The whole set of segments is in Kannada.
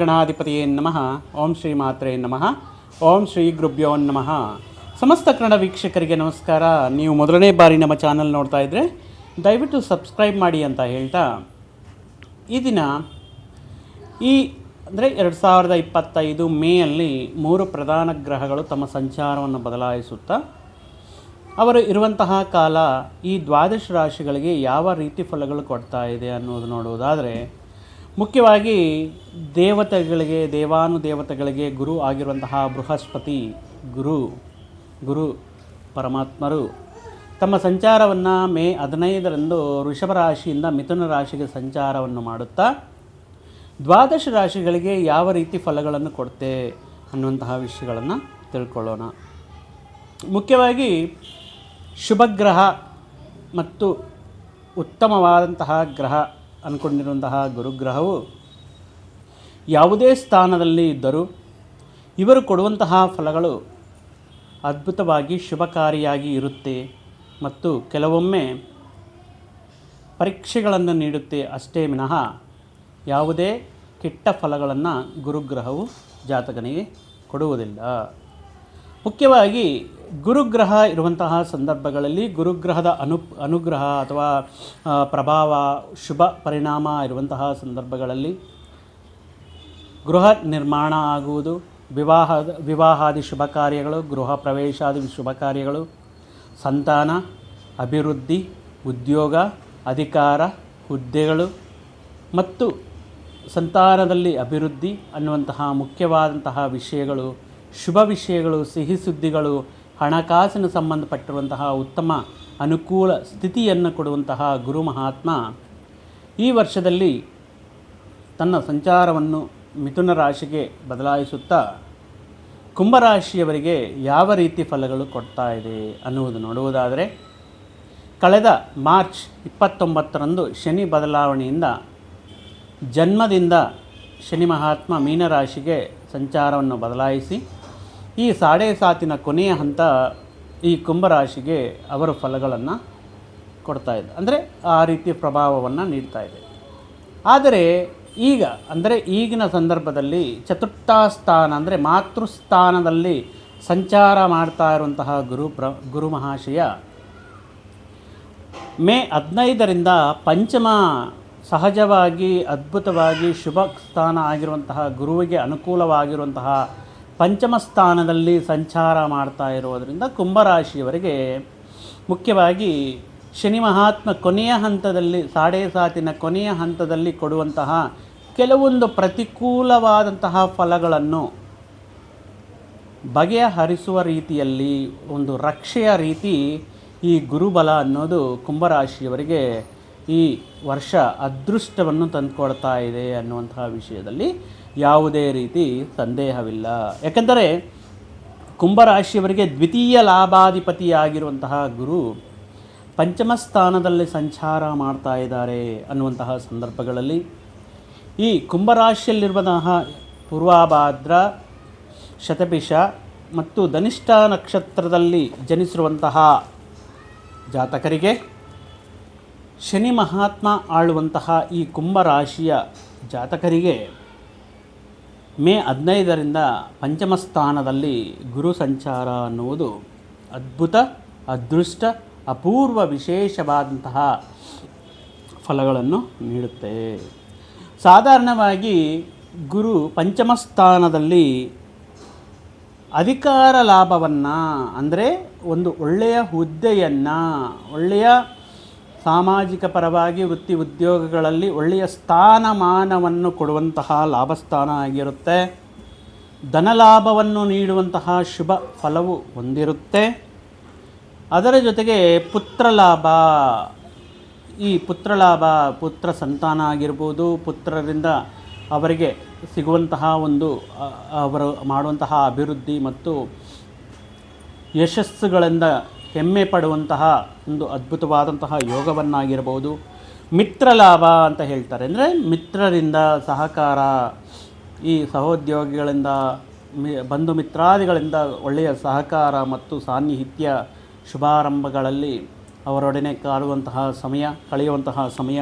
ಗಣಾಧಿಪತಿಯೇ ನಮಃ. ಓಂ ಶ್ರೀ ಮಾತ್ರೇ ನಮಃ. ಓಂ ಶ್ರೀ ಗುರುಭ್ಯೋ ನಮಃ. ಸಮಸ್ತ ಕನ್ನಡ ವೀಕ್ಷಕರಿಗೆ ನಮಸ್ಕಾರ. ನೀವು ಮೊದಲನೇ ಬಾರಿ ನಮ್ಮ ಚಾನಲ್ ನೋಡ್ತಾ ಇದ್ದರೆ ದಯವಿಟ್ಟು ಸಬ್ಸ್ಕ್ರೈಬ್ ಮಾಡಿ ಅಂತ ಹೇಳ್ತಾ, ಈ ದಿನ ಈ ಅಂದರೆ ಎರಡು ಸಾವಿರದ ಇಪ್ಪತ್ತೈದು ಮೇಯಲ್ಲಿ ಮೂರು ಪ್ರಧಾನ ಗ್ರಹಗಳು ತಮ್ಮ ಸಂಚಾರವನ್ನು ಬದಲಾಯಿಸುತ್ತಾ, ಅವರು ಇರುವಂತಹ ಕಾಲ ಈ ದ್ವಾದಶ ರಾಶಿಗಳಿಗೆ ಯಾವ ರೀತಿ ಫಲಗಳು ಕೊಡ್ತಾ ಇದೆ ಅನ್ನೋದು ನೋಡುವುದಾದರೆ ಮುಖ್ಯವಾಗಿ ದೇವತೆಗಳಿಗೆ, ದೇವಾನುದೇವತೆಗಳಿಗೆ ಗುರು ಆಗಿರುವಂತಹ ಬೃಹಸ್ಪತಿ ಗುರು ಗುರು ಪರಮಾತ್ಮರು ತಮ್ಮ ಸಂಚಾರವನ್ನು ಮೇ ಹದಿನೈದರಂದು ಋಷಭ ರಾಶಿಯಿಂದ ಮಿಥುನ ರಾಶಿಗೆ ಸಂಚಾರವನ್ನು ಮಾಡುತ್ತಾ, ದ್ವಾದಶ ರಾಶಿಗಳಿಗೆ ಯಾವ ರೀತಿ ಫಲಗಳನ್ನು ಕೊಡುತ್ತೆ ಅನ್ನುವಂತಹ ವಿಷಯಗಳನ್ನು ತಿಳ್ಕೊಳ್ಳೋಣ. ಮುಖ್ಯವಾಗಿ ಶುಭಗ್ರಹ ಮತ್ತು ಉತ್ತಮವಾದಂತಹ ಗ್ರಹ ಅಂದ್ಕೊಂಡಿರುವಂತಹ ಗುರುಗ್ರಹವು ಯಾವುದೇ ಸ್ಥಾನದಲ್ಲಿ ಇದ್ದರೂ ಇವರು ಕೊಡುವಂತಹ ಫಲಗಳು ಅದ್ಭುತವಾಗಿ ಶುಭಕಾರಿಯಾಗಿ ಇರುತ್ತೆ ಮತ್ತು ಕೆಲವೊಮ್ಮೆ ಪರೀಕ್ಷೆಗಳನ್ನು ನೀಡುತ್ತೆ ಅಷ್ಟೇ ವಿನಃ ಯಾವುದೇ ಕೆಟ್ಟ ಫಲಗಳನ್ನು ಗುರುಗ್ರಹವು ಜಾತಕನಿಗೆ ಕೊಡುವುದಿಲ್ಲ. ಮುಖ್ಯವಾಗಿ ಗುರುಗ್ರಹ ಇರುವಂತಹ ಸಂದರ್ಭಗಳಲ್ಲಿ ಗುರುಗ್ರಹದ ಅನು ಅನುಗ್ರಹ ಅಥವಾ ಪ್ರಭಾವ, ಶುಭ ಪರಿಣಾಮ ಇರುವಂತಹ ಸಂದರ್ಭಗಳಲ್ಲಿ ಗೃಹ ನಿರ್ಮಾಣ ಆಗುವುದು ವಿವಾಹ ವಿವಾಹಾದಿ ಶುಭ ಕಾರ್ಯಗಳು, ಗೃಹ ಪ್ರವೇಶಾದಿ ಶುಭ ಕಾರ್ಯಗಳು, ಸಂತಾನ, ಅಭಿವೃದ್ಧಿ, ಉದ್ಯೋಗ, ಅಧಿಕಾರ, ಹುದ್ದೆಗಳು ಮತ್ತು ಸಂತಾನದಲ್ಲಿ ಅಭಿವೃದ್ಧಿ ಅನ್ನುವಂತಹ ಮುಖ್ಯವಾದಂತಹ ವಿಷಯಗಳು ಶುಭ ವಿಷಯಗಳು, ಸಿಹಿ ಸುದ್ದಿಗಳು, ಹಣಕಾಸಿನ ಸಂಬಂಧಪಟ್ಟಿರುವಂತಹ ಉತ್ತಮ ಅನುಕೂಲ ಸ್ಥಿತಿಯನ್ನು ಕೊಡುವಂತಹ ಗುರು ಮಹಾತ್ಮ ಈ ವರ್ಷದಲ್ಲಿ ತನ್ನ ಸಂಚಾರವನ್ನು ಮಿಥುನ ರಾಶಿಗೆ ಬದಲಾಯಿಸುತ್ತಾ ಕುಂಭರಾಶಿಯವರಿಗೆ ಯಾವ ರೀತಿ ಫಲಗಳು ಕೊಡ್ತಾ ಇದೆ ಅನ್ನುವುದು ನೋಡುವುದಾದರೆ, ಕಳೆದ ಮಾರ್ಚ್ ಇಪ್ಪತ್ತೊಂಬತ್ತರಂದು ಶನಿ ಬದಲಾವಣೆಯಿಂದ ಜನ್ಮದಿಂದ ಶನಿ ಮಹಾತ್ಮ ಮೀನರಾಶಿಗೆ ಸಂಚಾರವನ್ನು ಬದಲಾಯಿಸಿ ಈ ಸಾಡೆ ಸಾತಿನ ಕೊನೆಯ ಹಂತ ಈ ಕುಂಭರಾಶಿಗೆ ಅವರ ಫಲಗಳನ್ನು ಕೊಡ್ತಾ ಇದೆ. ಅಂದರೆ ಆ ರೀತಿಯ ಪ್ರಭಾವವನ್ನು ನೀಡ್ತಾ ಇದೆ. ಆದರೆ ಈಗ, ಅಂದರೆ ಈಗಿನ ಸಂದರ್ಭದಲ್ಲಿ ಚತುರ್ಥ ಸ್ಥಾನ ಅಂದರೆ ಮಾತೃಸ್ಥಾನದಲ್ಲಿ ಸಂಚಾರ ಮಾಡ್ತಾ ಇರುವಂತಹ ಗುರು ಪ್ರ, ಗುರು ಮಹಾಶಯ ಮೇ ಹದಿನೈದರಿಂದ ಪಂಚಮ ಸಹಜವಾಗಿ ಅದ್ಭುತವಾಗಿ ಶುಭ ಸ್ಥಾನ ಆಗಿರುವಂತಹ, ಗುರುವಿಗೆ ಅನುಕೂಲವಾಗಿರುವಂತಹ ಪಂಚಮ ಸ್ಥಾನದಲ್ಲಿ ಸಂಚಾರ ಮಾಡ್ತಾ ಇರೋದರಿಂದ ಕುಂಭರಾಶಿಯವರಿಗೆ ಮುಖ್ಯವಾಗಿ ಶನಿ ಮಹಾತ್ಮ ಕೊನೆಯ ಹಂತದಲ್ಲಿ, ಸಾಡೆ ಸಾತಿನ ಕೊನೆಯ ಹಂತದಲ್ಲಿ ಕೊಡುವಂತಹ ಕೆಲವೊಂದು ಪ್ರತಿಕೂಲವಾದಂತಹ ಫಲಗಳನ್ನು ಬಗೆಹರಿಸುವ ರೀತಿಯಲ್ಲಿ ಒಂದು ರಕ್ಷೆಯ ರೀತಿ ಈ ಗುರುಬಲ ಅನ್ನೋದು ಕುಂಭರಾಶಿಯವರಿಗೆ ಈ ವರ್ಷ ಅದೃಷ್ಟವನ್ನು ತಂದುಕೊಡ್ತಾ ಇದೆ ಅನ್ನುವಂತಹ ವಿಷಯದಲ್ಲಿ ಯಾವುದೇ ರೀತಿ ಸಂದೇಹವಿಲ್ಲ. ಯಾಕೆಂದರೆ ಕುಂಭರಾಶಿಯವರಿಗೆ ದ್ವಿತೀಯ ಲಾಭಾಧಿಪತಿಯಾಗಿರುವಂತಹ ಗುರು ಪಂಚಮ ಸ್ಥಾನದಲ್ಲಿ ಸಂಚಾರ ಮಾಡ್ತಾ ಇದ್ದಾರೆ ಅನ್ನುವಂತಹ ಸಂದರ್ಭಗಳಲ್ಲಿ ಈ ಕುಂಭರಾಶಿಯಲ್ಲಿರುವಂತಹ ಪೂರ್ವಾಭಾದ್ರ ಶತಪಿಷ ಮತ್ತು ಧನಿಷ್ಠ ನಕ್ಷತ್ರದಲ್ಲಿ ಜನಿಸಿರುವಂತಹ ಜಾತಕರಿಗೆ ಶನಿ ಮಹಾತ್ಮ ಆಳುವಂತಹ ಈ ಕುಂಭರಾಶಿಯ ಜಾತಕರಿಗೆ ಮೇ ಹದಿನೈದರಿಂದ ಪಂಚಮ ಸ್ಥಾನದಲ್ಲಿ ಗುರು ಸಂಚಾರ ಅನ್ನುವುದು ಅದ್ಭುತ, ಅದೃಷ್ಟ, ಅಪೂರ್ವ ವಿಶೇಷವಾದಂತಹ ಫಲಗಳನ್ನು ನೀಡುತ್ತೆ. ಸಾಧಾರಣವಾಗಿ ಗುರು ಪಂಚಮ ಸ್ಥಾನದಲ್ಲಿ ಅಧಿಕಾರ ಲಾಭವನ್ನು, ಅಂದರೆ ಒಂದು ಒಳ್ಳೆಯ ಹುದ್ದೆಯನ್ನು, ಒಳ್ಳೆಯ ಸಾಮಾಜಿಕ ಪರವಾಗಿ ವೃತ್ತಿ ಉದ್ಯೋಗಗಳಲ್ಲಿ ಒಳ್ಳೆಯ ಸ್ಥಾನಮಾನವನ್ನು ಕೊಡುವಂತಹ ಲಾಭಸ್ಥಾನ ಆಗಿರುತ್ತೆ. ಧನಲಾಭವನ್ನು ನೀಡುವಂತಹ ಶುಭ ಫಲವು ಹೊಂದಿರುತ್ತೆ. ಅದರ ಜೊತೆಗೆ ಪುತ್ರಲಾಭ ಈ ಪುತ್ರಲಾಭ ಪುತ್ರ ಸಂತಾನ ಆಗಿರ್ಬೋದು, ಪುತ್ರರಿಂದ ಅವರಿಗೆ ಸಿಗುವಂತಹ ಒಂದು ಅವರು ಮಾಡುವಂತಹ ಅಭಿವೃದ್ಧಿ ಮತ್ತು ಯಶಸ್ಸುಗಳಿಂದ ಹೆಮ್ಮೆ ಪಡುವಂತಹ ಒಂದು ಅದ್ಭುತವಾದಂತಹ ಯೋಗವನ್ನಾಗಿರ್ಬೋದು. ಮಿತ್ರ ಲಾಭ ಅಂತ ಹೇಳ್ತಾರೆ. ಅಂದರೆ ಮಿತ್ರರಿಂದ ಸಹಕಾರ, ಈ ಸಹೋದ್ಯೋಗಿಗಳಿಂದ, ಮಿ, ಬಂಧು ಮಿತ್ರಾದಿಗಳಿಂದ ಒಳ್ಳೆಯ ಸಹಕಾರ ಮತ್ತು ಸಾನ್ನಿಹಿತ್ಯ ಶುಭಾರಂಭಗಳಲ್ಲಿ ಅವರೊಡನೆ ಕಾಡುವಂತಹ ಸಮಯ, ಕಳೆಯುವಂತಹ ಸಮಯ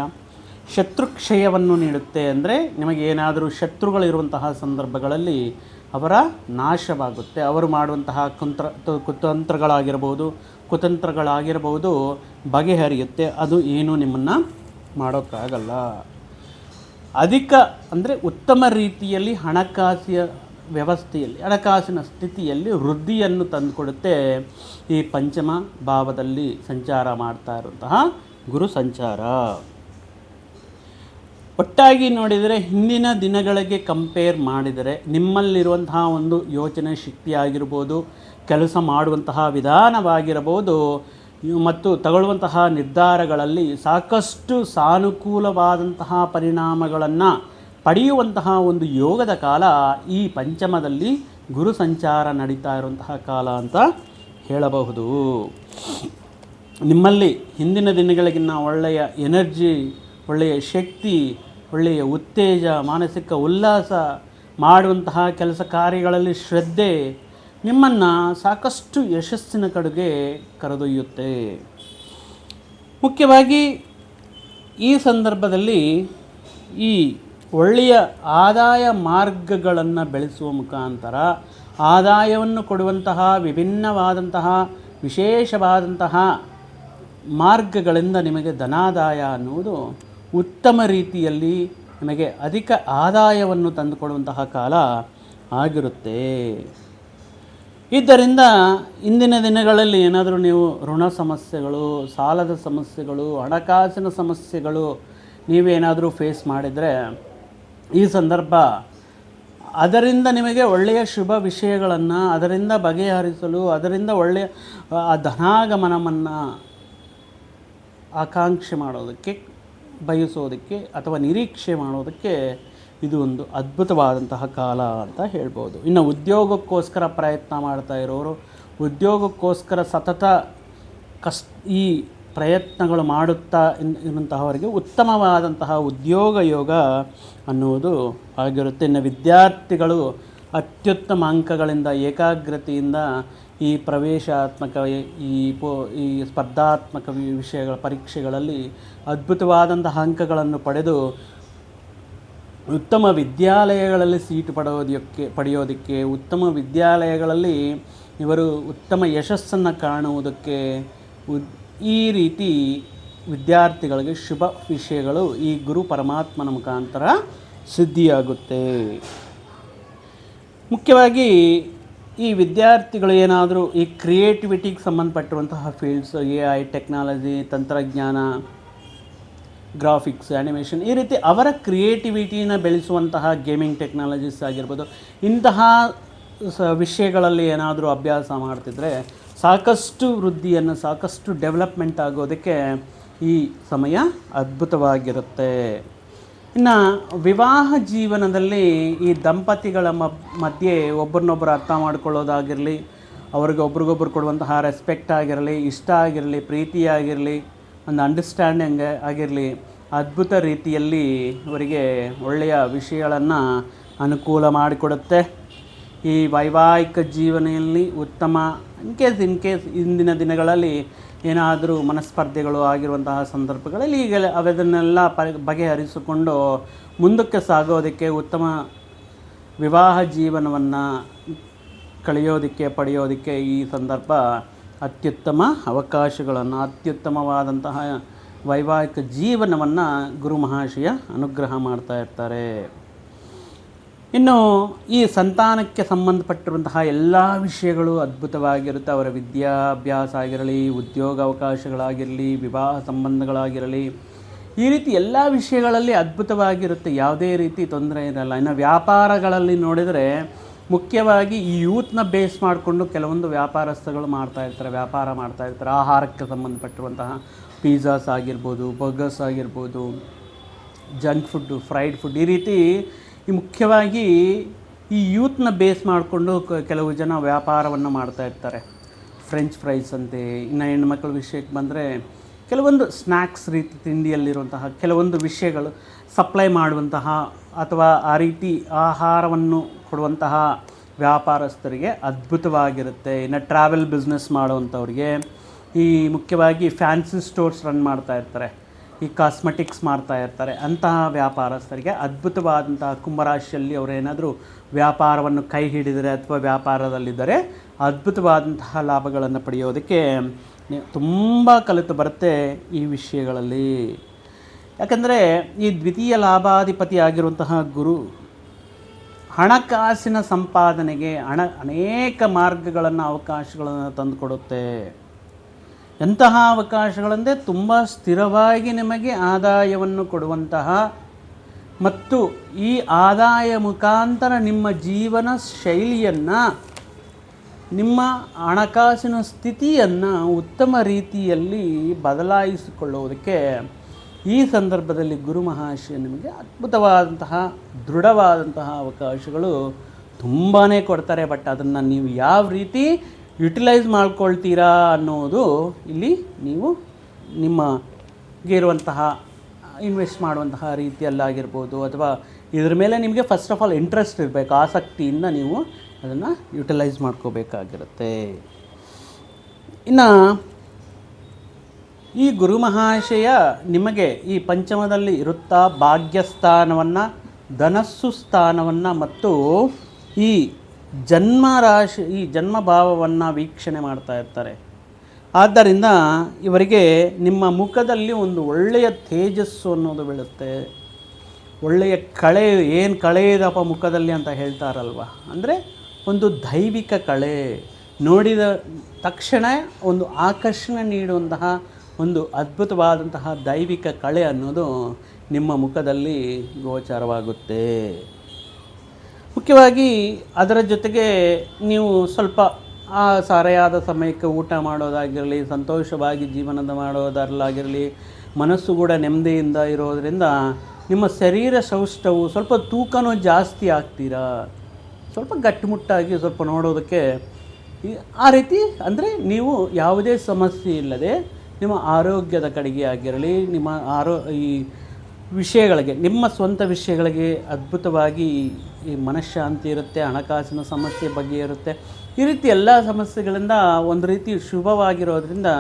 ಶತ್ರುಕ್ಷಯವನ್ನು ನೀಡುತ್ತೆ. ಅಂದರೆ ನಿಮಗೆ ಏನಾದರೂ ಶತ್ರುಗಳಿರುವಂತಹ ಸಂದರ್ಭಗಳಲ್ಲಿ ಅವರ ನಾಶವಾಗುತ್ತೆ. ಅವರು ಮಾಡುವಂತಹ ಕುಂತ್ರ ಕುತಂತ್ರಗಳಾಗಿರ್ಬೋದು ಕುತಂತ್ರಗಳಾಗಿರ್ಬೋದು ಬಗೆಹರಿಯುತ್ತೆ. ಅದು ಏನು ನಿಮ್ಮನ್ನು ಮಾಡೋಕ್ಕಾಗಲ್ಲ. ಅಧಿಕ ಅಂದರೆ ಉತ್ತಮ ರೀತಿಯಲ್ಲಿ ಹಣಕಾಸಿನ ವ್ಯವಸ್ಥೆಯಲ್ಲಿ, ಹಣಕಾಸಿನ ಸ್ಥಿತಿಯಲ್ಲಿ ವೃದ್ಧಿಯನ್ನು ತಂದುಕೊಡುತ್ತೆ ಈ ಪಂಚಮ ಭಾವದಲ್ಲಿ ಸಂಚಾರ ಮಾಡ್ತಾ ಇರುವಂತಹ ಗುರು ಸಂಚಾರ. ಒಟ್ಟಾಗಿ ನೋಡಿದರೆ ಹಿಂದಿನ ದಿನಗಳಿಗೆ ಕಂಪೇರ್ ಮಾಡಿದರೆ ನಿಮ್ಮಲ್ಲಿರುವಂತಹ ಒಂದು ಯೋಚನೆ, ಶಕ್ತಿ ಆಗಿರ್ಬೋದು ಕೆಲಸ ಮಾಡುವಂತಹ ವಿಧಾನವಾಗಿರಬಹುದು. ಮತ್ತು ತಗೊಳ್ಳುವಂತಹ ನಿರ್ಧಾರಗಳಲ್ಲಿ ಸಾಕಷ್ಟು ಸಾನುಕೂಲವಾದಂತಹ ಪರಿಣಾಮಗಳನ್ನು ಪಡೆಯುವಂತಹ ಒಂದು ಯೋಗದ ಕಾಲ ಈ ಪಂಚಮದಲ್ಲಿ ಗುರು ಸಂಚಾರ ನಡೀತಾ ಇರುವಂತಹ ಕಾಲ ಅಂತ ಹೇಳಬಹುದು. ನಿಮ್ಮಲ್ಲಿ ಹಿಂದಿನ ದಿನಗಳಿಗಿನ್ನ ಒಳ್ಳೆಯ ಎನರ್ಜಿ, ಒಳ್ಳೆಯ ಶಕ್ತಿ, ಒಳ್ಳೆಯ ಉತ್ತೇಜ, ಮಾನಸಿಕ ಉಲ್ಲಾಸ ಮಾಡುವಂತಹ ಕೆಲಸ ಕಾರ್ಯಗಳಲ್ಲಿ ಶ್ರದ್ಧೆ ನಿಮ್ಮನ್ನು ಸಾಕಷ್ಟು ಯಶಸ್ಸಿನ ಕಡೆಗೆ ಕರೆದೊಯ್ಯುತ್ತೆ. ಮುಖ್ಯವಾಗಿ ಈ ಸಂದರ್ಭದಲ್ಲಿ ಈ ಒಳ್ಳೆಯ ಆದಾಯ ಮಾರ್ಗಗಳನ್ನು ಬೆಳೆಸುವ ಮುಖಾಂತರ ಆದಾಯವನ್ನು ಕೊಡುವಂತಹ ವಿಭಿನ್ನವಾದಂತಹ ವಿಶೇಷವಾದಂತಹ ಮಾರ್ಗಗಳಿಂದ ನಿಮಗೆ ಧನಾದಾಯ ಅನ್ನುವುದು ಉತ್ತಮ ರೀತಿಯಲ್ಲಿ ನಿಮಗೆ ಅಧಿಕ ಆದಾಯವನ್ನು ತಂದುಕೊಡುವಂತಹ ಕಾಲ ಆಗಿರುತ್ತೆ. ಇದರಿಂದ ಇಂದಿನ ದಿನಗಳಲ್ಲಿ ಏನಾದರೂ ನೀವು ಋಣ ಸಮಸ್ಯೆಗಳು, ಸಾಲದ ಸಮಸ್ಯೆಗಳು, ಹಣಕಾಸಿನ ಸಮಸ್ಯೆಗಳು ನೀವೇನಾದರೂ ಫೇಸ್ ಮಾಡಿದರೆ ಈ ಸಂದರ್ಭ ಅದರಿಂದ ನಿಮಗೆ ಒಳ್ಳೆಯ ಶುಭ ವಿಷಯಗಳನ್ನು ಅದರಿಂದ ಬಗೆಹರಿಸಲು, ಅದರಿಂದ ಒಳ್ಳೆಯ, ಆ, ಧನಾಗಮನವನ್ನು ಆಕಾಂಕ್ಷೆ ಮಾಡೋದಕ್ಕೆ, ಬಯಸೋದಕ್ಕೆ ಅಥವಾ ನಿರೀಕ್ಷೆ ಮಾಡೋದಕ್ಕೆ ಇದು ಒಂದು ಅದ್ಭುತವಾದಂತಹ ಕಾಲ ಅಂತ ಹೇಳ್ಬೋದು. ಇನ್ನು ಉದ್ಯೋಗಕ್ಕೋಸ್ಕರ ಪ್ರಯತ್ನ ಮಾಡ್ತಾ ಇರೋರು, ಉದ್ಯೋಗಕ್ಕೋಸ್ಕರ ಸತತ ಕಸ್, ಈ ಪ್ರಯತ್ನಗಳು ಮಾಡುತ್ತಾ ಇರುವಂತಹವರಿಗೆ ಉತ್ತಮವಾದಂತಹ ಉದ್ಯೋಗ ಯೋಗ ಅನ್ನುವುದು ಆಗಿರುತ್ತೆ. ಇನ್ನು ವಿದ್ಯಾರ್ಥಿಗಳು ಅತ್ಯುತ್ತಮ ಅಂಕಗಳಿಂದ, ಏಕಾಗ್ರತೆಯಿಂದ ಈ ಪ್ರವೇಶಾತ್ಮಕ, ಈ ಪೋ, ಈ ಸ್ಪರ್ಧಾತ್ಮಕ ವಿಷಯಗಳ ಪರೀಕ್ಷೆಗಳಲ್ಲಿ ಅದ್ಭುತವಾದಂತಹ ಅಂಕಗಳನ್ನು ಪಡೆದು ಉತ್ತಮ ವಿದ್ಯಾಲಯಗಳಲ್ಲಿ ಸೀಟು ಪಡೆಯೋದಕ್ಕೆ ಪಡೆಯೋದಕ್ಕೆ, ಉತ್ತಮ ವಿದ್ಯಾಲಯಗಳಲ್ಲಿ ಇವರು ಉತ್ತಮ ಯಶಸ್ಸನ್ನು ಕಾಣುವುದಕ್ಕೆ ಈ ರೀತಿ ವಿದ್ಯಾರ್ಥಿಗಳಿಗೆ ಶುಭ ವಿಷಯಗಳು ಈ ಗುರು ಪರಮಾತ್ಮನ ಮುಖಾಂತರ ಸಿದ್ಧಿಯಾಗುತ್ತೆ. ಮುಖ್ಯವಾಗಿ ಈ ವಿದ್ಯಾರ್ಥಿಗಳು ಏನಾದರೂ ಈ ಕ್ರಿಯೇಟಿವಿಟಿಗೆ ಸಂಬಂಧಪಟ್ಟಿರುವಂತಹ ಫೀಲ್ಡ್ಸ್, ಎ ಐ, ಟೆಕ್ನಾಲಜಿ, ತಂತ್ರಜ್ಞಾನ ಗ್ರಾಫಿಕ್ಸ್ ಆ್ಯನಿಮೇಷನ್ ಈ ರೀತಿ ಅವರ ಕ್ರಿಯೇಟಿವಿಟಿನ ಬೆಳೆಸುವಂತಹ ಗೇಮಿಂಗ್ ಟೆಕ್ನಾಲಜೀಸ್ ಆಗಿರ್ಬೋದು, ಇಂತಹ ಸ ವಿಷಯಗಳಲ್ಲಿ ಏನಾದರೂ ಅಭ್ಯಾಸ ಮಾಡ್ತಿದ್ರೆ ಸಾಕಷ್ಟು ವೃದ್ಧಿಯನ್ನು, ಸಾಕಷ್ಟು ಡೆವಲಪ್ಮೆಂಟ್ ಆಗೋದಕ್ಕೆ ಈ ಸಮಯ ಅದ್ಭುತವಾಗಿರುತ್ತೆ. ಇನ್ನು ವಿವಾಹ ಜೀವನದಲ್ಲಿ ಈ ದಂಪತಿಗಳ ಮಧ್ಯೆ ಒಬ್ಬರನ್ನೊಬ್ಬರು ಅರ್ಥ ಮಾಡ್ಕೊಳ್ಳೋದಾಗಿರಲಿ, ಅವ್ರಿಗೆ ಒಬ್ರಿಗೊಬ್ರು ಕೊಡುವಂತಹ ರೆಸ್ಪೆಕ್ಟ್ ಆಗಿರಲಿ, ಇಷ್ಟ ಆಗಿರಲಿ, ಪ್ರೀತಿ ಆಗಿರಲಿ ಒಂದು ಅಂಡರ್ಸ್ಟ್ಯಾಂಡಿಂಗ್ ಆಗಿರಲಿ, ಅದ್ಭುತ ರೀತಿಯಲ್ಲಿ ಅವರಿಗೆ ಒಳ್ಳೆಯ ವಿಷಯಗಳನ್ನು ಅನುಕೂಲ ಮಾಡಿಕೊಡುತ್ತೆ. ಈ ವೈವಾಹಿಕ ಜೀವನದಲ್ಲಿ ಉತ್ತಮ ಇನ್ ಕೇಸ್ ಇನ್ ಕೇಸ್ ಇಂದಿನ ದಿನಗಳಲ್ಲಿ ಏನಾದರೂ ಮನಸ್ಪರ್ಧೆಗಳು ಆಗಿರುವಂತಹ ಸಂದರ್ಭಗಳಲ್ಲಿ ಈಗ ಅವೆದನ್ನೆಲ್ಲ ಪರಿ, ಬಗೆಹರಿಸಿಕೊಂಡು ಮುಂದಕ್ಕೆ ಸಾಗೋದಕ್ಕೆ ಉತ್ತಮ ವಿವಾಹ ಜೀವನವನ್ನು ಕಳೆಯೋದಕ್ಕೆ, ಪಡೆಯೋದಕ್ಕೆ ಈ ಸಂದರ್ಭ ಅತ್ಯುತ್ತಮ ಅವಕಾಶಗಳನ್ನು, ಅತ್ಯುತ್ತಮವಾದಂತಹ ವೈವಾಹಿಕ ಜೀವನವನ್ನು ಗುರು ಮಹಾಶಯ ಅನುಗ್ರಹ ಮಾಡ್ತಾ ಇರ್ತಾರೆ. ಇನ್ನು ಈ ಸಂತಾನಕ್ಕೆ ಸಂಬಂಧಪಟ್ಟಿರುವಂತಹ ಎಲ್ಲ ವಿಷಯಗಳು ಅದ್ಭುತವಾಗಿರುತ್ತೆ. ಅವರ ವಿದ್ಯಾಭ್ಯಾಸ ಆಗಿರಲಿ, ಉದ್ಯೋಗ ಅವಕಾಶಗಳಾಗಿರಲಿ, ವಿವಾಹ ಸಂಬಂಧಗಳಾಗಿರಲಿ, ಈ ರೀತಿ ಎಲ್ಲ ವಿಷಯಗಳಲ್ಲಿ ಅದ್ಭುತವಾಗಿರುತ್ತೆ. ಯಾವುದೇ ರೀತಿ ತೊಂದರೆ ಇರಲ್ಲ. ಇನ್ನು ವ್ಯಾಪಾರಗಳಲ್ಲಿ ನೋಡಿದರೆ ಮುಖ್ಯವಾಗಿ ಈ ಯೂತ್ನ ಬೇಸ್ ಮಾಡಿಕೊಂಡು ಕೆಲವೊಂದು ವ್ಯಾಪಾರಸ್ಥಗಳು ಮಾಡ್ತಾ ಇರ್ತಾರೆ, ವ್ಯಾಪಾರ ಮಾಡ್ತಾ ಇರ್ತಾರೆ. ಆಹಾರಕ್ಕೆ ಸಂಬಂಧಪಟ್ಟಿರುವಂತಹ ಪಿಜ್ಜಾಸ್ ಆಗಿರ್ಬೋದು ಬರ್ಗರ್ಸ್ ಆಗಿರ್ಬೋದು ಜಂಕ್ ಫುಡ್ಡು ಫ್ರೈಡ್ ಫುಡ್ ಈ ರೀತಿ ಈ ಮುಖ್ಯವಾಗಿ ಈ ಯೂತ್ನ ಬೇಸ್ ಮಾಡಿಕೊಂಡು ಕೆಲವು ಜನ ವ್ಯಾಪಾರವನ್ನು ಮಾಡ್ತಾ ಇರ್ತಾರೆ. ಫ್ರೆಂಚ್ ಫ್ರೈಸ್ ಅಂತೆ, ಇನ್ನು ಹೆಣ್ಮಕ್ಳ ವಿಷಯಕ್ಕೆ ಬಂದರೆ ಕೆಲವೊಂದು ಸ್ನ್ಯಾಕ್ಸ್ ರೀತಿ ತಿಂಡಿಯಲ್ಲಿರುವಂತಹ ಕೆಲವೊಂದು ವಿಷಯಗಳು ಸಪ್ಲೈ ಮಾಡುವಂತಹ ಅಥವಾ ಆ ರೀತಿ ಆಹಾರವನ್ನು ಕೊಡುವಂತಹ ವ್ಯಾಪಾರಸ್ಥರಿಗೆ ಅದ್ಭುತವಾಗಿರುತ್ತೆ. ಇನ್ನು ಟ್ರಾವೆಲ್ ಬಿಸ್ನೆಸ್ ಮಾಡುವಂಥವ್ರಿಗೆ ಈ ಮುಖ್ಯವಾಗಿ ಫ್ಯಾನ್ಸಿ ಸ್ಟೋರ್ಸ್ ರನ್ ಮಾಡ್ತಾ ಇರ್ತಾರೆ. ಈ ಕಾಸ್ಮೆಟಿಕ್ಸ್ ಮಾಡ್ತಾ ಇರ್ತಾರೆ. ಅಂತಹ ವ್ಯಾಪಾರಸ್ಥರಿಗೆ ಅದ್ಭುತವಾದಂತಹ ಕುಂಭರಾಶಿಯಲ್ಲಿ ಅವರೇನಾದರೂ ವ್ಯಾಪಾರವನ್ನು ಕೈ ಹಿಡಿದರೆ ಅಥವಾ ವ್ಯಾಪಾರದಲ್ಲಿದ್ದರೆ ಅದ್ಭುತವಾದಂತಹ ಲಾಭಗಳನ್ನು ಪಡೆಯೋದಕ್ಕೆ ತುಂಬ ಕಲಿತು ಬರುತ್ತೆ ಈ ವಿಷಯಗಳಲ್ಲಿ. ಯಾಕಂದರೆ ಈ ದ್ವಿತೀಯ ಲಾಭಾಧಿಪತಿ ಆಗಿರುವಂತಹ ಗುರು ಹಣಕಾಸಿನ ಸಂಪಾದನೆಗೆ ಹಣ ಅನೇಕ ಮಾರ್ಗಗಳನ್ನು, ಅವಕಾಶಗಳನ್ನು ತಂದುಕೊಡುತ್ತೆ. ಎಂತಹ ಅವಕಾಶಗಳಂದರೆ ತುಂಬ ಸ್ಥಿರವಾಗಿ ನಿಮಗೆ ಆದಾಯವನ್ನು ಕೊಡುವಂತಹ ಮತ್ತು ಈ ಆದಾಯ ಮುಖಾಂತರ ನಿಮ್ಮ ಜೀವನ ಶೈಲಿಯನ್ನು, ನಿಮ್ಮ ಹಣಕಾಸಿನ ಸ್ಥಿತಿಯನ್ನು ಉತ್ತಮ ರೀತಿಯಲ್ಲಿ ಬದಲಾಯಿಸಿಕೊಳ್ಳುವುದಕ್ಕೆ ಈ ಸಂದರ್ಭದಲ್ಲಿ ಗುರು ಮಹಾಶಯ ನಿಮಗೆ ಅದ್ಭುತವಾದಂತಹ, ದೃಢವಾದಂತಹ ಅವಕಾಶಗಳು ತುಂಬಾ ಕೊಡ್ತಾರೆ. ಬಟ್ ಅದನ್ನು ನೀವು ಯಾವ ರೀತಿ ಯುಟಿಲೈಸ್ ಮಾಡ್ಕೊಳ್ತೀರಾ ಅನ್ನೋದು ಇಲ್ಲಿ ನೀವು ನಿಮಗೆ ಇರುವಂತಹ ಇನ್ವೆಸ್ಟ್ ಮಾಡುವಂತಹ ರೀತಿಯಲ್ಲಾಗಿರ್ಬೋದು. ಅಥವಾ ಇದ್ರ ಮೇಲೆ ನಿಮಗೆ ಫಸ್ಟ್ ಆಫ್ ಆಲ್ ಇಂಟ್ರೆಸ್ಟ್ ಇರಬೇಕು. ಆಸಕ್ತಿಯಿಂದ ನೀವು ಅದನ್ನು ಯುಟಿಲೈಸ್ ಮಾಡ್ಕೋಬೇಕಾಗಿರುತ್ತೆ. ಇನ್ನು ಈ ಗುರು ಮಹಾಶಯ ನಿಮಗೆ ಈ ಪಂಚಮದಲ್ಲಿ ಇರುತ್ತಾ ಭಾಗ್ಯಸ್ಥಾನವನ್ನು, ಧನಸ್ಸು ಸ್ಥಾನವನ್ನು ಮತ್ತು ಈ ಜನ್ಮ ರಾಶಿ, ಈ ಜನ್ಮ ಭಾವವನ್ನು ವೀಕ್ಷಣೆ ಮಾಡ್ತಾ ಇರ್ತಾರೆ. ಆದ್ದರಿಂದ ಇವರಿಗೆ ನಿಮ್ಮ ಮುಖದಲ್ಲಿ ಒಂದು ಒಳ್ಳೆಯ ತೇಜಸ್ಸು ಅನ್ನೋದು ಬೀಳುತ್ತೆ. ಒಳ್ಳೆಯ ಕಳೆ, ಏನು ಕಳೆ ಇದಪ್ಪ ಮುಖದಲ್ಲಿ ಅಂತ ಹೇಳ್ತಾರಲ್ವ? ಅಂದರೆ ಒಂದು ದೈವಿಕ ಕಳೆ. ನೋಡಿದ ತಕ್ಷಣ ಒಂದು ಆಕರ್ಷಣೆ ನೀಡುವಂತಹ ಒಂದು ಅದ್ಭುತವಾದಂತಹ ದೈವಿಕ ಕಳೆ ಅನ್ನೋದು ನಿಮ್ಮ ಮುಖದಲ್ಲಿ ಗೋಚರವಾಗುತ್ತೆ. ಮುಖ್ಯವಾಗಿ ಅದರ ಜೊತೆಗೆ ನೀವು ಸ್ವಲ್ಪ ಆ ಸರಿಯಾದ ಸಮಯಕ್ಕೆ ಊಟ ಮಾಡೋದಾಗಿರಲಿ, ಸಂತೋಷವಾಗಿ ಜೀವನದ ಮಾಡೋದರಲ್ಲಾಗಿರಲಿ ಮನಸ್ಸು ಕೂಡ ನೆಮ್ಮದಿಯಿಂದ ಇರೋದರಿಂದ ನಿಮ್ಮ ಶರೀರ ಸೌಷ್ಠವು ಸ್ವಲ್ಪ ತೂಕನೂ ಜಾಸ್ತಿ ಆಗ್ತೀರಾ? ಸ್ವಲ್ಪ ಗಟ್ಟಿಮುಟ್ಟಾಗಿ ಸ್ವಲ್ಪ ನೋಡೋದಕ್ಕೆ ಆ ರೀತಿ ಅಂದರೆ ನೀವು ಯಾವುದೇ ಸಮಸ್ಯೆ ಇಲ್ಲದೆ ನಿಮ್ಮ ಆರೋಗ್ಯದ ಕಡೆಗೆ ಆಗಿರಲಿ, ನಿಮ್ಮ ಆರೋ, ಈ ವಿಷಯಗಳಿಗೆ, ನಿಮ್ಮ ಸ್ವಂತ ವಿಷಯಗಳಿಗೆ ಅದ್ಭುತವಾಗಿ ಈ ಮನಃಶಾಂತಿ ಇರುತ್ತೆ, ಹಣಕಾಸಿನ ಸಮಸ್ಯೆ ಬಗ್ಗೆ ಇರುತ್ತೆ. ಈ ರೀತಿ ಎಲ್ಲ ಸಮಸ್ಯೆಗಳಿಂದ ಒಂದು ರೀತಿ ಶುಭವಾಗಿರೋದ್ರಿಂದ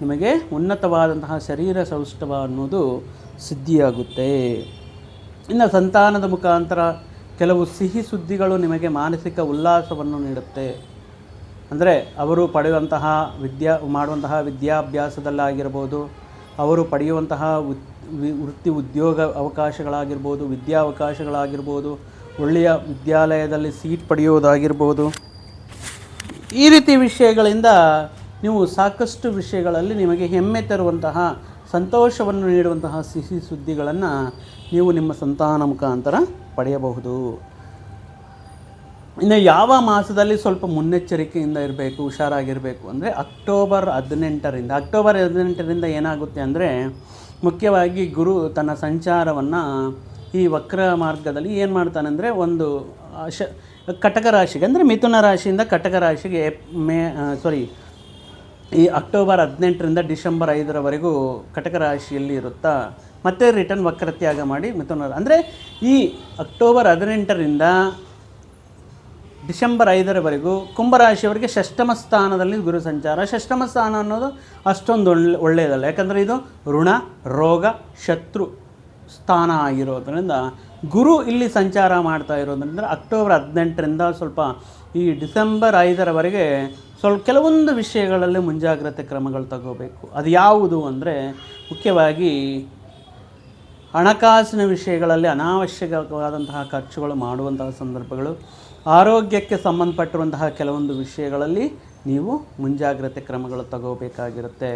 ನಿಮಗೆ ಉನ್ನತವಾದಂತಹ ಶರೀರ ಸೌಷ್ಠವ ಅನ್ನೋದು ಸಿದ್ಧಿಯಾಗುತ್ತೆ. ಇನ್ನು ಸಂತಾನದ ಮುಖಾಂತರ ಕೆಲವು ಸಿಹಿ ಸುದ್ದಿಗಳು ನಿಮಗೆ ಮಾನಸಿಕ ಉಲ್ಲಾಸವನ್ನು ನೀಡುತ್ತೆ. ಅಂದರೆ ಅವರು ಪಡೆಯುವಂತಹ ವಿದ್ಯಾ, ಮಾಡುವಂತಹ ವಿದ್ಯಾಭ್ಯಾಸದಲ್ಲಾಗಿರ್ಬೋದು, ಅವರು ಪಡೆಯುವಂತಹ ವೃತ್ತಿ ಉದ್ಯೋಗ ಅವಕಾಶಗಳಾಗಿರ್ಬೋದು, ವಿದ್ಯಾವಕಾಶಗಳಾಗಿರ್ಬೋದು, ಒಳ್ಳೆಯ ವಿದ್ಯಾಲಯದಲ್ಲಿ ಸೀಟ್ ಪಡೆಯುವುದಾಗಿರ್ಬೋದು. ಈ ರೀತಿ ವಿಷಯಗಳಿಂದ ನೀವು ಸಾಕಷ್ಟು ವಿಷಯಗಳಲ್ಲಿ ನಿಮಗೆ ಹೆಮ್ಮೆ ತರುವಂತಹ, ಸಂತೋಷವನ್ನು ನೀಡುವಂತಹ ಸಿಹಿ ಸುದ್ದಿಗಳನ್ನು ನೀವು ನಿಮ್ಮ ಸಂತಾನ ಮುಖಾಂತರ ಪಡೆಯಬಹುದು. ಇನ್ನು ಯಾವ ಮಾಸದಲ್ಲಿ ಸ್ವಲ್ಪ ಮುನ್ನೆಚ್ಚರಿಕೆಯಿಂದ ಇರಬೇಕು, ಹುಷಾರಾಗಿರಬೇಕು ಅಂದರೆ ಅಕ್ಟೋಬರ್ ಹದಿನೆಂಟರಿಂದ. ಅಕ್ಟೋಬರ್ ಹದಿನೆಂಟರಿಂದ ಏನಾಗುತ್ತೆ ಅಂದರೆ ಮುಖ್ಯವಾಗಿ ಗುರು ತನ್ನ ಸಂಚಾರವನ್ನು ಈ ವಕ್ರ ಮಾರ್ಗದಲ್ಲಿ ಏನು ಮಾಡ್ತಾನೆ ಅಂದರೆ ಒಂದು ಶ, ಕಟಕ ರಾಶಿಗೆ ಅಂದರೆ ಮಿಥುನ ರಾಶಿಯಿಂದ ಕಟಕ ರಾಶಿಗೆ ಮೇ ಸಾರಿ ಈ ಅಕ್ಟೋಬರ್ ಹದಿನೆಂಟರಿಂದ ಡಿಸೆಂಬರ್ ಐದರವರೆಗೂ ಕಟಕ ರಾಶಿಯಲ್ಲಿ ಇರುತ್ತಾ, ಮತ್ತೆ ರಿಟರ್ನ್ ವಕ್ರತ್ಯಾಗ ಮಾಡಿ ಮಿಥುನ, ಅಂದರೆ ಈ ಅಕ್ಟೋಬರ್ ಹದಿನೆಂಟರಿಂದ ಡಿಸೆಂಬರ್ ಐದರವರೆಗೂ ಕುಂಭರಾಶಿಯವರಿಗೆ ಷಷ್ಠಮ ಸ್ಥಾನದಲ್ಲಿ ಗುರು ಸಂಚಾರ. ಷಷ್ಠಮ ಸ್ಥಾನ ಅನ್ನೋದು ಅಷ್ಟೊಂದು ಒಳ್ಳೆ, ಒಳ್ಳೆಯದಲ್ಲ. ಯಾಕಂದರೆ ಇದು ಋಣ, ರೋಗ, ಶತ್ರು ಸ್ಥಾನ ಆಗಿರೋದರಿಂದ ಗುರು ಇಲ್ಲಿ ಸಂಚಾರ ಮಾಡ್ತಾ ಇರೋದ್ರಿಂದ ಅಕ್ಟೋಬರ್ ಹದಿನೆಂಟರಿಂದ ಸ್ವಲ್ಪ ಈ ಡಿಸೆಂಬರ್ ಐದರವರೆಗೆ ಸ್ವಲ್ಪ ಕೆಲವೊಂದು ವಿಷಯಗಳಲ್ಲಿ ಮುಂಜಾಗ್ರತೆ ಕ್ರಮಗಳು ತಗೋಬೇಕು. ಅದು ಯಾವುದು ಅಂದರೆ ಮುಖ್ಯವಾಗಿ ಹಣಕಾಸಿನ ವಿಷಯಗಳಲ್ಲಿ ಅನಾವಶ್ಯಕವಾದಂತಹ ಖರ್ಚುಗಳು ಮಾಡುವಂತಹ ಸಂದರ್ಭಗಳು ಆರೋಗ್ಯಕ್ಕೆ ಸಂಬಂಧಪಟ್ಟಿರುವಂತಹ ಕೆಲವೊಂದು ವಿಷಯಗಳಲ್ಲಿ ನೀವು ಮುಂಜಾಗ್ರತೆ ಕ್ರಮಗಳು ತಗೋಬೇಕಾಗಿರುತ್ತೆ.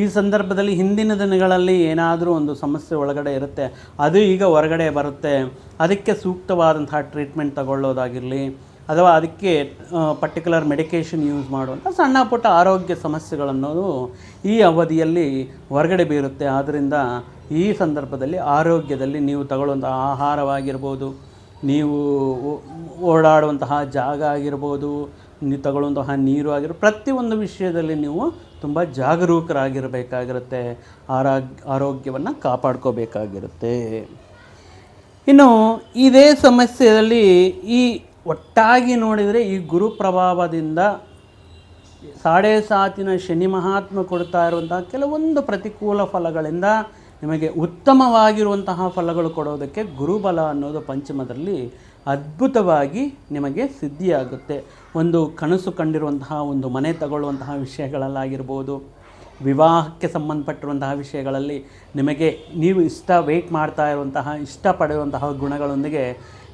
ಈ ಸಂದರ್ಭದಲ್ಲಿ ಹಿಂದಿನ ದಿನಗಳಲ್ಲಿ ಏನಾದರೂ ಒಂದು ಸಮಸ್ಯೆ ಒಳಗಡೆ ಇರುತ್ತೆ, ಅದು ಈಗ ಹೊರಗಡೆ ಬರುತ್ತೆ. ಅದಕ್ಕೆ ಸೂಕ್ತವಾದಂತಹ ಟ್ರೀಟ್ಮೆಂಟ್ ತಗೊಳ್ಳೋದಾಗಿರಲಿ, ಅಥವಾ ಅದಕ್ಕೆ ಪರ್ಟಿಕ್ಯುಲರ್ ಮೆಡಿಕೇಷನ್ ಯೂಸ್ ಮಾಡುವಂಥ ಸಣ್ಣ ಪುಟ್ಟ ಆರೋಗ್ಯ ಸಮಸ್ಯೆಗಳನ್ನೋದು ಈ ಅವಧಿಯಲ್ಲಿ ಹೊರಗಡೆ ಬೀರುತ್ತೆ. ಆದ್ದರಿಂದ ಈ ಸಂದರ್ಭದಲ್ಲಿ ಆರೋಗ್ಯದಲ್ಲಿ ನೀವು ತಗೊಳ್ಳುವಂಥ ಆಹಾರವಾಗಿರ್ಬೋದು ನೀವು ಓಡಾಡುವಂತಹ ಜಾಗ ಆಗಿರ್ಬೋದು, ನೀವು ತಗೊಳ್ಳುವಂತಹ ನೀರು ಆಗಿರೋ ಪ್ರತಿಯೊಂದು ವಿಷಯದಲ್ಲಿ ನೀವು ತುಂಬ ಜಾಗರೂಕರಾಗಿರಬೇಕಾಗಿರುತ್ತೆ. ಆರೋಗ್ಯ ಆರೋಗ್ಯವನ್ನು ಕಾಪಾಡ್ಕೋಬೇಕಾಗಿರುತ್ತೆ. ಇನ್ನು ಇದೇ ಸಮಸ್ಯೆಯಲ್ಲಿ ಈ ಒಟ್ಟಾಗಿ ನೋಡಿದರೆ ಈ ಗುರು ಪ್ರಭಾವದಿಂದ ಸಾಡೆ ಸಾತಿನ ಶನಿ ಮಹಾತ್ಮ ಕೊಡ್ತಾ ಇರುವಂತಹ ಕೆಲವೊಂದು ಪ್ರತಿಕೂಲ ಫಲಗಳಿಂದ ನಿಮಗೆ ಉತ್ತಮವಾಗಿರುವಂತಹ ಫಲಗಳು ಕೊಡೋದಕ್ಕೆ ಗುರುಬಲ ಅನ್ನೋದು ಪಂಚಮದಲ್ಲಿ ಅದ್ಭುತವಾಗಿ ನಿಮಗೆ ಸಿದ್ಧಿಯಾಗುತ್ತೆ. ಒಂದು ಕನಸು ಕಂಡಿರುವಂತಹ, ಒಂದು ಮನೆ ತಗೊಳ್ಳುವಂತಹ ವಿಷಯಗಳಲ್ಲಾಗಿರ್ಬೋದು, ವಿವಾಹಕ್ಕೆ ಸಂಬಂಧಪಟ್ಟಿರುವಂತಹ ವಿಷಯಗಳಲ್ಲಿ ನಿಮಗೆ ನೀವು ಇಷ್ಟ ವೆಯ್ಟ್ ಮಾಡ್ತಾ ಇರುವಂತಹ ಇಷ್ಟಪಡುವಂತಹ ಗುಣಗಳೊಂದಿಗೆ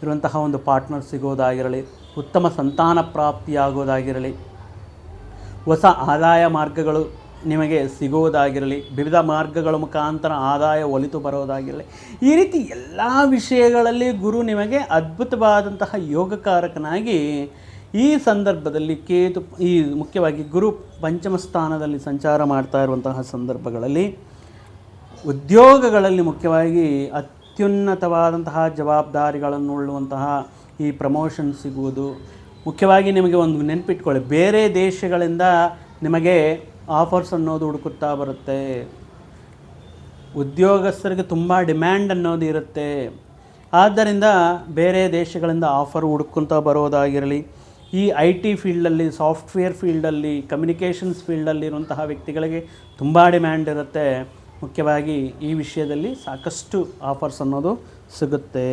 ಇರುವಂತಹ ಒಂದು ಪಾರ್ಟ್ನರ್ ಸಿಗೋದಾಗಿರಲಿ, ಉತ್ತಮ ಸಂತಾನ ಪ್ರಾಪ್ತಿಯಾಗೋದಾಗಿರಲಿ, ಹೊಸ ಆದಾಯ ಮಾರ್ಗಗಳು ನಿಮಗೆ ಸಿಗುವುದಾಗಿರಲಿ, ವಿವಿಧ ಮಾರ್ಗಗಳ ಮುಖಾಂತರ ಆದಾಯ ಒಲಿತು ಬರೋದಾಗಿರಲಿ ಈ ರೀತಿ ಎಲ್ಲ ವಿಷಯಗಳಲ್ಲಿ ಗುರು ನಿಮಗೆ ಅದ್ಭುತವಾದಂತಹ ಯೋಗಕಾರಕನಾಗಿ ಈ ಸಂದರ್ಭದಲ್ಲಿ ಕೇತು, ಈ ಮುಖ್ಯವಾಗಿ ಗುರು ಪಂಚಮ ಸ್ಥಾನದಲ್ಲಿ ಸಂಚಾರ ಮಾಡ್ತಾ ಇರುವಂತಹ ಸಂದರ್ಭಗಳಲ್ಲಿ ಉದ್ಯೋಗಗಳಲ್ಲಿ ಮುಖ್ಯವಾಗಿ ಅತ್ಯುನ್ನತವಾದಂತಹ ಜವಾಬ್ದಾರಿಗಳನ್ನು ಉಳ್ಳುವಂತಹ ಈ ಪ್ರಮೋಷನ್ ಸಿಗುವುದು. ಮುಖ್ಯವಾಗಿ ನಿಮಗೆ ಒಂದು ನೆನಪಿಟ್ಕೊಳ್ಳಿ, ಬೇರೆ ದೇಶಗಳಿಂದ ನಿಮಗೆ ಆಫರ್ಸ್ ಅನ್ನೋದು ಹುಡುಕುತ್ತಾ ಬರುತ್ತೆ. ಉದ್ಯೋಗಸ್ಥರಿಗೆ ತುಂಬ ಡಿಮ್ಯಾಂಡ್ ಅನ್ನೋದು ಇರುತ್ತೆ. ಆದ್ದರಿಂದ ಬೇರೆ ದೇಶಗಳಿಂದ ಆಫರ್ ಹುಡುಕೊಂತ ಬರೋದಾಗಿರಲಿ, ಈ ಐ ಟಿ ಫೀಲ್ಡಲ್ಲಿ ಸಾಫ್ಟ್ವೇರ್ ಫೀಲ್ಡಲ್ಲಿ ಕಮ್ಯುನಿಕೇಷನ್ಸ್ ಫೀಲ್ಡಲ್ಲಿರುವಂತಹ ವ್ಯಕ್ತಿಗಳಿಗೆ ತುಂಬ ಡಿಮ್ಯಾಂಡ್ ಇರುತ್ತೆ. ಮುಖ್ಯವಾಗಿ ಈ ವಿಷಯದಲ್ಲಿ ಸಾಕಷ್ಟು ಆಫರ್ಸ್ ಅನ್ನೋದು ಸಿಗುತ್ತೆ.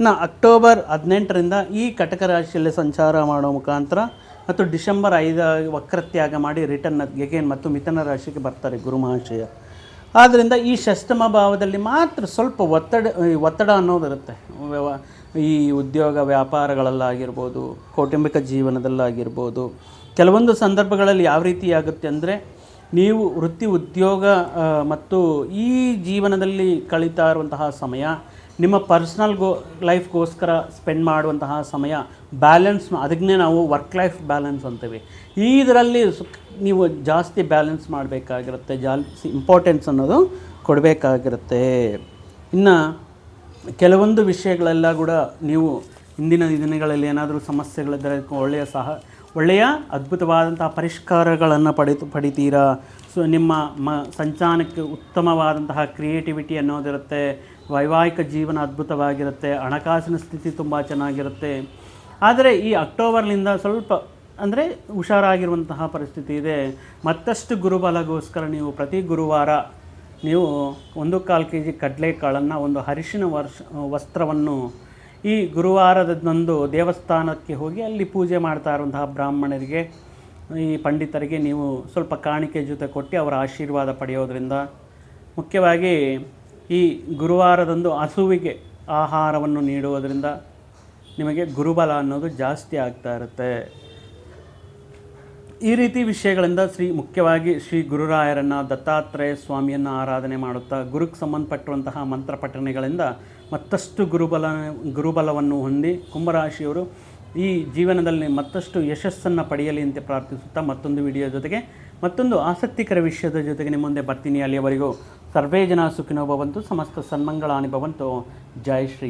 ಇನ್ನು ಅಕ್ಟೋಬರ್ ಹದಿನೆಂಟರಿಂದ ಈ ಕಟಕ ರಾಶಿಯಲ್ಲಿ ಸಂಚಾರ ಮಾಡೋ ಮುಖಾಂತರ ಮತ್ತು ಡಿಸೆಂಬರ್ ಐದು ವಕ್ರತ್ಯಾಗ ಮಾಡಿ ರಿಟರ್ನ್ ಎಗೇನ್ ಮತ್ತು ಮಿಥನ ರಾಶಿಗೆ ಬರ್ತಾರೆ ಗುರು ಮಹಾಶಯ ಆದ್ದರಿಂದ ಈ ಷಷ್ಟಮ ಭಾವದಲ್ಲಿ ಮಾತ್ರ ಸ್ವಲ್ಪ ಒತ್ತಡ ಒತ್ತಡ ಅನ್ನೋದಿರುತ್ತೆ. ಈ ಉದ್ಯೋಗ ವ್ಯಾಪಾರಗಳಲ್ಲಾಗಿರ್ಬೋದು, ಕೌಟುಂಬಿಕ ಜೀವನದಲ್ಲಾಗಿರ್ಬೋದು, ಕೆಲವೊಂದು ಸಂದರ್ಭಗಳಲ್ಲಿ ಯಾವ ರೀತಿ ಆಗುತ್ತೆ ಅಂದರೆ ನೀವು ವೃತ್ತಿ ಉದ್ಯೋಗ ಮತ್ತು ಈ ಜೀವನದಲ್ಲಿ ಕಳೀತಾ ಇರುವಂತಹ ಸಮಯ ನಿಮ್ಮ ಪರ್ಸ್ನಲ್ ಗೋ ಲೈಫ್ಗೋಸ್ಕರ ಸ್ಪೆಂಡ್ ಮಾಡುವಂತಹ ಸಮಯ ಬ್ಯಾಲೆನ್ಸ್ ಅದನ್ನೇ ನಾವು ವರ್ಕ್ ಲೈಫ್ ಬ್ಯಾಲೆನ್ಸ್ ಅಂತೀವಿ. ಇದರಲ್ಲಿ ನೀವು ಜಾಸ್ತಿ ಬ್ಯಾಲೆನ್ಸ್ ಮಾಡಬೇಕಾಗಿರುತ್ತೆ, ಜಾಸ್ತಿ ಇಂಪಾರ್ಟೆನ್ಸ್ ಅನ್ನೋದು ಕೊಡಬೇಕಾಗಿರುತ್ತೆ. ಇನ್ನು ಕೆಲವೊಂದು ವಿಷಯಗಳೆಲ್ಲ ಕೂಡ ನೀವು ಇಂದಿನ ದಿನಗಳಲ್ಲಿ ಏನಾದರೂ ಸಮಸ್ಯೆಗಳಿದ್ದರೆ ಒಳ್ಳೆಯ ಸಹ, ಒಳ್ಳೆಯ ಅದ್ಭುತವಾದಂತಹ ಪರಿಷ್ಕಾರಗಳನ್ನು ಪಡೆದು, ಪಡಿತೀರಾ? ಸೊ ನಿಮ್ಮ ಮ ಸಂಚಾನಕ್ಕೆ ಉತ್ತಮವಾದಂತಹ ಕ್ರಿಯೇಟಿವಿಟಿ ಅನ್ನೋದಿರುತ್ತೆ. ವೈವಾಹಿಕ ಜೀವನ ಅದ್ಭುತವಾಗಿರುತ್ತೆ, ಹಣಕಾಸಿನ ಸ್ಥಿತಿ ತುಂಬ ಚೆನ್ನಾಗಿರುತ್ತೆ. ಆದರೆ ಈ ಅಕ್ಟೋಬರ್ನಿಂದ ಸ್ವಲ್ಪ, ಅಂದರೆ ಹುಷಾರಾಗಿರುವಂತಹ ಪರಿಸ್ಥಿತಿ ಇದೆ. ಮತ್ತಷ್ಟು ಗುರುಬಲಗೋಸ್ಕರ ನೀವು ಪ್ರತಿ ಗುರುವಾರ ನೀವು ಒಂದು ಕಾಲು ಕೆ ಜಿ ಕಡಲೆಕಾಳನ್ನು, ಒಂದು ಅರಿಶಿನ ವರ್ಷ, ವಸ್ತ್ರವನ್ನು ಈ ಗುರುವಾರದಂದು ದೇವಸ್ಥಾನಕ್ಕೆ ಹೋಗಿ ಅಲ್ಲಿ ಪೂಜೆ ಮಾಡ್ತಾ ಇರುವಂತಹ ಬ್ರಾಹ್ಮಣರಿಗೆ, ಈ ಪಂಡಿತರಿಗೆ ನೀವು ಸ್ವಲ್ಪ ಕಾಣಿಕೆ ಜೊತೆ ಕೊಟ್ಟು ಅವರ ಆಶೀರ್ವಾದ ಪಡೆಯೋದ್ರಿಂದ ಮುಖ್ಯವಾಗಿ ಈ ಗುರುವಾರದಂದು ಹಸುವಿಗೆ ಆಹಾರವನ್ನು ನೀಡುವುದರಿಂದ ನಿಮಗೆ ಗುರುಬಲ ಅನ್ನೋದು ಜಾಸ್ತಿ ಆಗ್ತಾ ಇರುತ್ತೆ. ಈ ರೀತಿ ವಿಷಯಗಳಿಂದ ಶ್ರೀ ಮುಖ್ಯವಾಗಿ ಶ್ರೀ ಗುರುರಾಯರನ್ನು ದತ್ತಾತ್ರೇಯ ಸ್ವಾಮಿಯನ್ನು ಆರಾಧನೆ ಮಾಡುತ್ತಾ ಗುರುಕ್ಕೆ ಸಂಬಂಧಪಟ್ಟಿರುವಂತಹ ಮಂತ್ರ ಪಠಣೆಗಳಿಂದ ಮತ್ತಷ್ಟು ಗುರುಬಲ, ಗುರುಬಲವನ್ನು ಹೊಂದಿ ಕುಂಭರಾಶಿಯವರು ಈ ಜೀವನದಲ್ಲಿ ಮತ್ತಷ್ಟು ಯಶಸ್ಸನ್ನು ಪಡೆಯಲಿ ಅಂತ ಪ್ರಾರ್ಥಿಸುತ್ತಾ ಮತ್ತೊಂದು ವಿಡಿಯೋ ಜೊತೆಗೆ ಮತ್ತೊಂದು ಆಸಕ್ತಿಕರ ವಿಷಯದ ಜೊತೆಗೆ ನಿಮ್ಮ ಮುಂದೆ ಬರ್ತೀನಿ ಅಲ್ಲಿಯವರೆಗೂ. ಸರ್ವೇ ಜನ ಸುಖಿನೋ ಭವಂತು ಸಮಸ್ತ ಸನ್ಮಂಗಳಾನಿ ಭವಂತು. ಜೈ ಶ್ರೀ